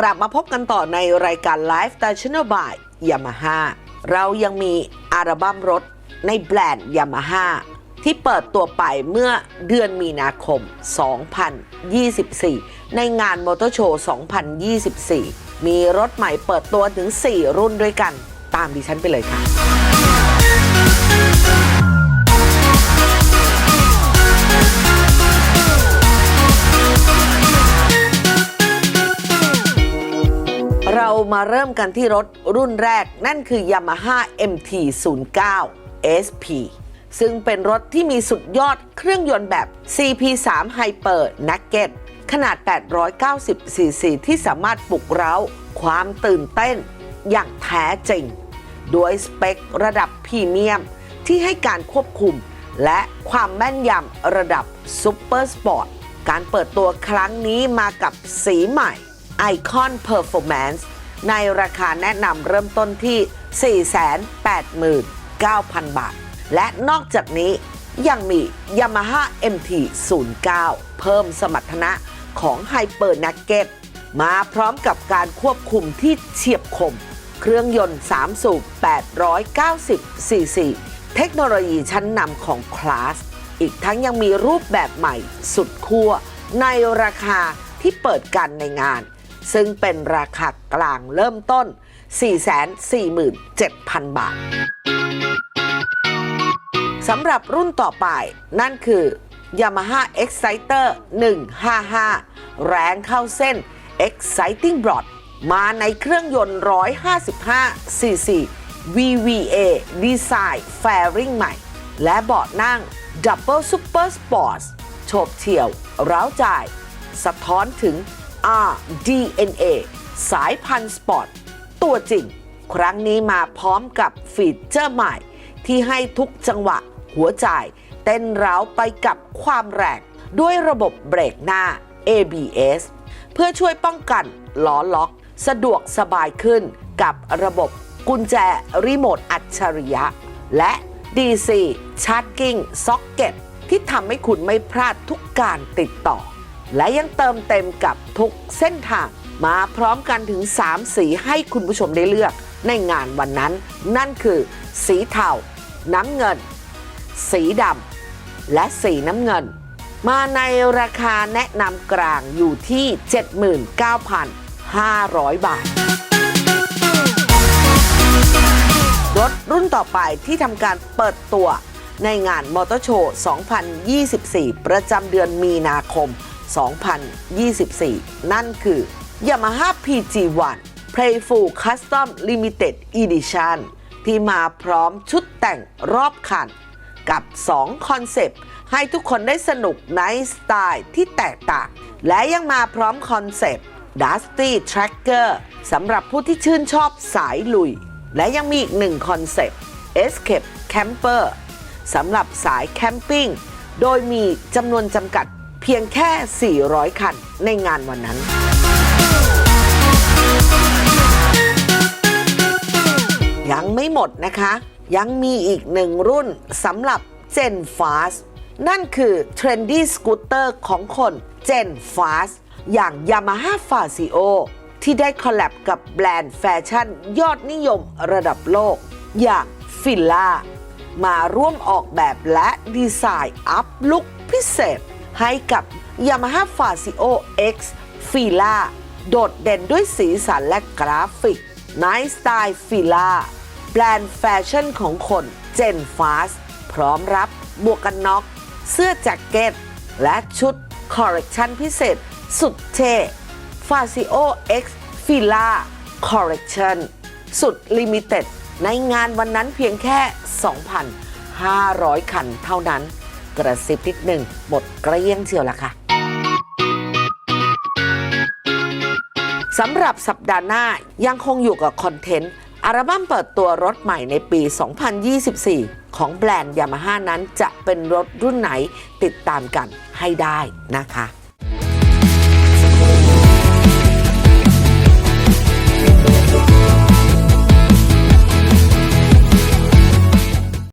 กลับมาพบกันต่อในรายการ Live s t a t i o n a l by Yamaha เรายังมีอัลบั้มรถในแบรนด์ Yamaha ที่เปิดตัวไปเมื่อเดือนมีนาคม 2024 ในงานมอเตอร์โชว์ 2024 มีรถใหม่เปิดตัวถึง 4 รุ่นด้วยกัน ตามดิฉันไปเลยค่ะ มาเริ่มกันที่รถรุ่นแรก นั่นคือ Yamaha MT09 SP ซึ่งเป็นรถที่มีสุดยอดเครื่องยนต์แบบ CP3 Hyper Nugget ขนาด 890 cc ที่สามารถปลุกเร้า ความตื่นเต้น อย่างแท้จริง ด้วยสเปคระดับพรีเมียม ที่ให้การควบคุม และความแม่นยำระดับซูเปอร์สปอร์ต การเปิดตัวครั้งนี้มากับสีใหม่ Icon Performance ในราคาแนะนำเริ่มต้นที่ 489,000 บาท และนอกจากนี้ยังมี Yamaha MT09 เพิ่มสมรรถนะของ Hyper Nugget มาพร้อมกับการควบคุมที่เฉียบคม เครื่องยนต์ 3 สูบ 890 cc เทคโนโลยีชั้นนำของคลาส อีกทั้งยังมีรูปแบบใหม่สุดขั้วในราคาที่เปิดกันในงาน ซึ่งเป็นราคากลางเริ่มต้น 447,000 บาทสำหรับรุ่นต่อไปนั่นคือ Yamaha Exciter 155 แรงเข้าเส้น Exciting Broad มาในเครื่องยนต์ 155 cc VVA Design Fairing ใหม่ และเบาะนั่ง Double Super Sports โฉบเฉี่ยว ร้าใจ สะท้อนถึง RDNA สายพันธุ์สปอร์ตตัวจริง ครั้งนี้มาพร้อมกับฟีเจอร์ใหม่ ที่ให้ทุกจังหวะหัวใจเต้นร้าวไปกับความแรงด้วยระบบเบรกหน้า ABS เพื่อช่วยป้องกันล้อล็อก สะดวกสบายขึ้นกับระบบกุญแจรีโมทอัจฉริยะ และ DC Charging Socket ที่ทำให้คุณไม่พลาดทุกการติดต่อ และยังเติมเต็มกับทุกเส้นทางมาพร้อมกันถึง 3 สีให้คุณผู้ชมได้เลือกในงานวันนั้น นั่นคือ สีเทาน้ำเงิน สีดำและสีน้ำเงิน มาในราคาแนะนำกลางอยู่ที่ 79,500 บาท รถรุ่นต่อไปที่ทำการเปิดตัวในงานมอเตอร์โชว์ 2024 ประจำเดือนมีนาคม 2024 นั่นคือ Yamaha PG1 Playful Custom Limited Edition ที่มาพร้อมชุดแต่งรอบคัน กับ 2 คอนเซปต์ ให้ทุกคนได้สนุกในสไตล์ที่แตกต่าง และยังมาพร้อมคอนเซปต์ Dusty Tracker สำหรับผู้ที่ชื่นชอบสายลุย และยังมีอีกหนึ่งคอนเซปต์ Escape Camper สำหรับสายแคมปิ้ง โดยมีจำนวนจำกัด เพียงแค่ 400 คันในงานวันนั้น ยังไม่หมดนะคะ ยังมีอีกหนึ่งรุ่นสำหรับ Gen Fast นั่นคือ Trendy Scooter ของคน Gen Fast อย่าง Yamaha Fazio ที่ได้คอลแลบกับแบรนด์แฟชั่นยอดนิยมระดับโลก อย่างฟิลล่ามาร่วมออกแบบและดีไซน์อัพลุคพิเศษ ให้กับ Yamaha Fazio X f i l a โดดเด่นด้วยสีสันและกราฟิกในสไตล์ฟิล่าแบรนด์แฟชั่นของคน Gen Fast พร้อมรับบวกกันน็อก เสื้อแจ็คเก็ต และชุดคอร์เรคชันพิเศษ สุดเท่ Fazio X Fila Collection สุดลิมิเต็ด ในงานวันนั้นเพียงแค่ 2,500 คันเท่านั้น กระซิบนิดหนึ่งหมดเกลี้ยงเชียวละค่ะสำหรับสัปดาห์หน้ายังคงอยู่กับคอนเทนต์อัลบั้มเปิดตัวรถใหม่ในปี 2024 ของแบรนด์ยามาฮ่านั้นจะเป็นรถรุ่นไหนติดตามกันให้ได้นะคะ